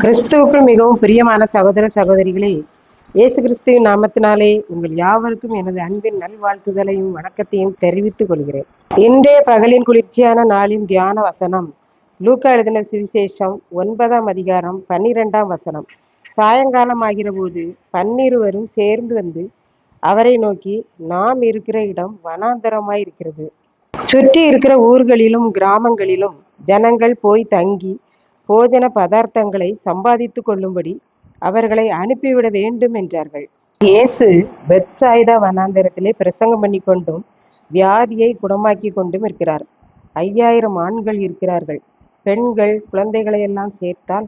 கிறிஸ்துவுக்குள் மிகவும் பிரியமான சகோதர சகோதரிகளே இயேசு கிறிஸ்துவின் நாமத்தினாலே உங்கள் யாவருக்கும் எனது அன்பின் நல்வாழ்த்துதலையும் வணக்கத்தையும் தெரிவித்துக் கொள்கிறேன். இன்றைய பகலின் குளிர்ச்சியான நாளின் தியான வசனம் லூக்கா எழுதின சுவிசேஷம் ஒன்பதாம் அதிகாரம் பன்னிரெண்டாம் வசனம். சாயங்காலம் ஆகிற போது பன்னிருவரும் சேர்ந்து வந்து அவரை நோக்கி நாம் இருக்கிற இடம் வனாந்தரமாய் இருக்கிறது சுற்றி இருக்கிற ஊர்களிலும் கிராமங்களிலும் ஜனங்கள் போய் தங்கி போஜன பதார்த்தங்களை சம்பாதித்து கொள்ளும்படி அவர்களை அனுப்பிவிட வேண்டும் என்றார்கள். இயேசு பெத்சாய்தா வனாந்திரத்திலே பிரசங்கம் பண்ணி கொண்டும் வியாதியை குணமாக்கி கொண்டும் இருக்கிறார். ஐயாயிரம் ஆண்கள் இருக்கிறார்கள். பெண்கள் குழந்தைகளை எல்லாம் சேர்த்தால்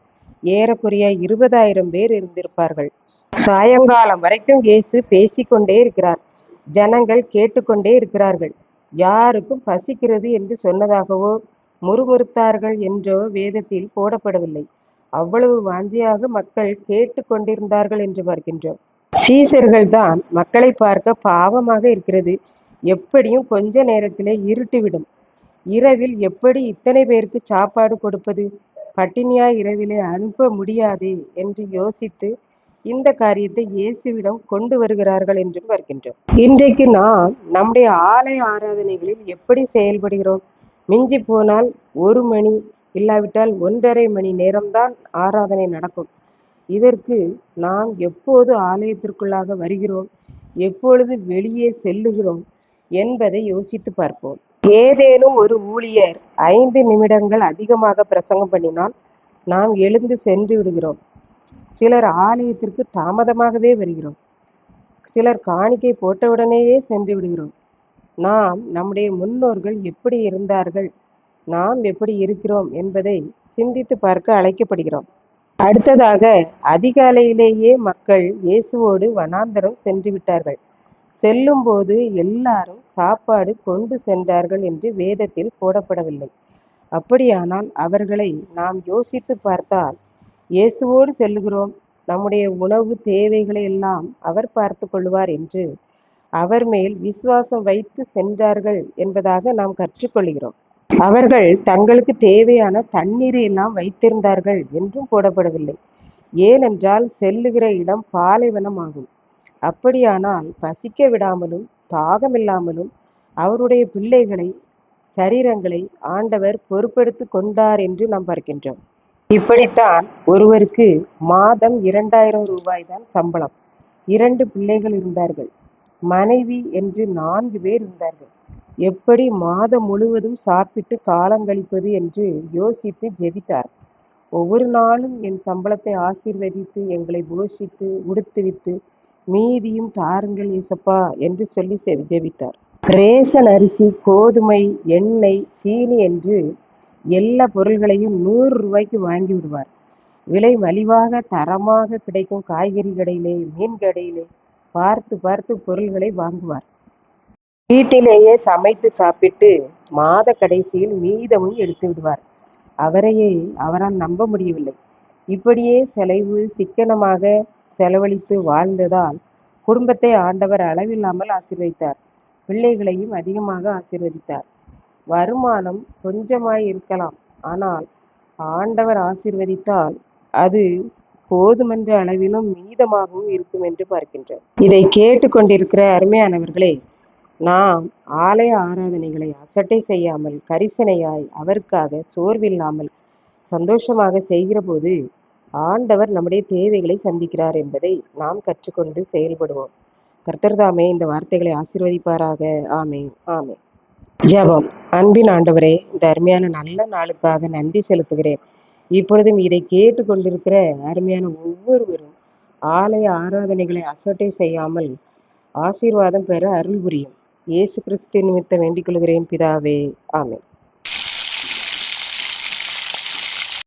ஏறக்குறைய இருபதாயிரம் பேர் இருந்திருப்பார்கள். சாயங்காலம் வரைக்கும் இயேசு பேசிக்கொண்டே இருக்கிறார். ஜனங்கள் கேட்டுக்கொண்டே இருக்கிறார்கள். யாருக்கும் பசிக்கிறது என்று சொன்னதாகவோ முறுமுறுத்தார்கள் என்றோ வேதத்தில் போடப்படவில்லை. அவ்வளவு வாஞ்சியாக மக்கள் கேட்டு கொண்டிருந்தார்கள் என்று பார்க்கின்றோம். சீசர்கள் தான் மக்களை பார்க்க பாவமாக இருக்கிறது. எப்படியும் கொஞ்ச நேரத்திலே இருட்டுவிடும். இரவில் எப்படி இத்தனை பேருக்கு சாப்பாடு கொடுப்பது? பட்டினியாய் இரவிலே அனுப்ப முடியாதே என்று யோசித்து இந்த காரியத்தை இயேசுவிடம் கொண்டு வருகிறார்கள் என்று வருகின்றோம் இன்றைக்கு நாம் நம்முடைய ஆலய ஆராதனைகளில் எப்படி செயல்படுகிறோம்? மிஞ்சி போனால் ஒரு மணி இல்லாவிட்டால் ஒன்றரை மணி நேரம்தான் ஆராதனை நடக்கும். இதற்கு நாம் எப்போது ஆலயத்திற்குள்ளாக வருகிறோம்? எப்பொழுது வெளியே செல்லுகிறோம்? என்பதை யோசித்து பார்ப்போம். ஏதேனும் ஒரு ஊழியர் ஐந்து நிமிடங்கள் அதிகமாக பிரசங்கம் பண்ணினால் நாம் எழுந்து சென்று விடுகிறோம். சிலர் ஆலயத்திற்கு தாமதமாகவே வருகிறோம். சிலர் காணிக்கை போட்டவுடனேயே சென்று விடுகிறோம். நாம் நம்முடைய முன்னோர்கள் எப்படி இருந்தார்கள்? நாம் எப்படி இருக்கிறோம் என்பதை சிந்தித்து பார்க்க அழைக்கப்படுகிறோம். அடுத்ததாக அதிகாலையிலேயே மக்கள் இயேசுவோடு வனாந்தரம் சென்று விட்டார்கள். செல்லும்போது எல்லாரும் சாப்பாடு கொண்டு சென்றார்கள் என்று வேதத்தில் போடப்படவில்லை. அப்படியானால் அவர்களை நாம் யோசித்து பார்த்தால் இயேசுவோடு செல்லுகிறோம். நம்முடைய உணவு தேவைகளை எல்லாம் அவர் பார்த்து கொள்வார் என்று அவர் மேல் விசுவாசம் வைத்து சென்றார்கள் என்பதாக நாம் கற்றுக்கொள்கிறோம். அவர்கள் தங்களுக்கு தேவையான தண்ணீரை எல்லாம் வைத்திருந்தார்கள் என்றும் போடப்படவில்லை. ஏனென்றால் செல்லுகிற இடம் பாலைவனம் ஆகும் அப்படியானால் பசிக்க விடாமலும் தாகமில்லாமலும் அவருடைய பிள்ளைகளை சரீரங்களை ஆண்டவர் பொறுப்பெடுத்து கொண்டார் என்று நாம் பார்க்கின்றோம். இப்படித்தான் ஒருவருக்கு மாதம் இரண்டாயிரம் ரூபாய் தான் சம்பளம். இரண்டு பிள்ளைகள் இருந்தார்கள். மனைவி என்று நான்கு பேர் இருந்தார்கள். எப்படி மாதம் முழுவதும் சாப்பிட்டு காலங்கழிப்பது என்று யோசித்து ஜெபித்தார். ஒவ்வொரு நாளும் என் சம்பளத்தை ஆசீர்வதித்து எங்களை போஷித்து உடுத்துவித்து மீதியும் தாருங்கள் ஏசப்பா என்று சொல்லி ஜெபித்தார். ரேசன் அரிசி கோதுமை எண்ணெய் சீனி என்று எல்லா பொருள்களையும் நூறு ரூபாய்க்கு வாங்கி விடுவார். விலை மலிவாக தரமாக கிடைக்கும் காய்கறி கடையிலே மீன் கடையிலே பார்த்து பார்த்து பொருள்களை வாங்குவார். வீட்டிலேயே சமைத்து சாப்பிட்டு மாத கடைசியில் மீதமும் எடுத்து விடுவார். அவரையே அவரால் நம்ப முடியவில்லை. இப்படியே செலவு சிக்கனமாக செலவழித்து வாழ்ந்ததால் குடும்பத்தை ஆண்டவர் அளவில்லாமல் ஆசீர்வதித்தார். பிள்ளைகளையும் அதிகமாக ஆசீர்வதித்தார். வருமானம் கொஞ்சமாய் இருக்கலாம் ஆனால் ஆண்டவர் ஆசீர்வதித்தால் அது போதுமென்ற அளவிலும் மீதமாகவும் இருக்கும் என்று பார்க்கின்றோம் இதை கேட்டுக்கொண்டிருக்கிற அருமையானவர்களே நாம் ஆலய ஆராதனைகளை அசட்டை செய்யாமல் கரிசனையாய் அவருக்காக சோர்வில்லாமல் சந்தோஷமாக செய்கிற போது ஆண்டவர் நம்முடைய தேவைகளை சந்திக்கிறார் என்பதை நாம் கற்றுக்கொண்டு செயல்படுவோம். கர்த்தர்தாமே இந்த வார்த்தைகளை ஆசிர்வதிப்பாராக. ஆமே ஆமே ஜபம். அன்பின் ஆண்டவரே இந்த அருமையான நல்ல நாளுக்காக நன்றி செலுத்துகிறேன். இப்பொழுதும் இதை கேட்டு கொண்டிருக்கிற அருமையான ஒவ்வொருவரும் ஆலய ஆராதனைகளை அசட்டை செய்யாமல் ஆசீர்வாதம் பெற அருள் புரியும். இயேசு கிறிஸ்து நிமித்தம் வேண்டிக் கொள்கிறேன் பிதாவே. ஆமே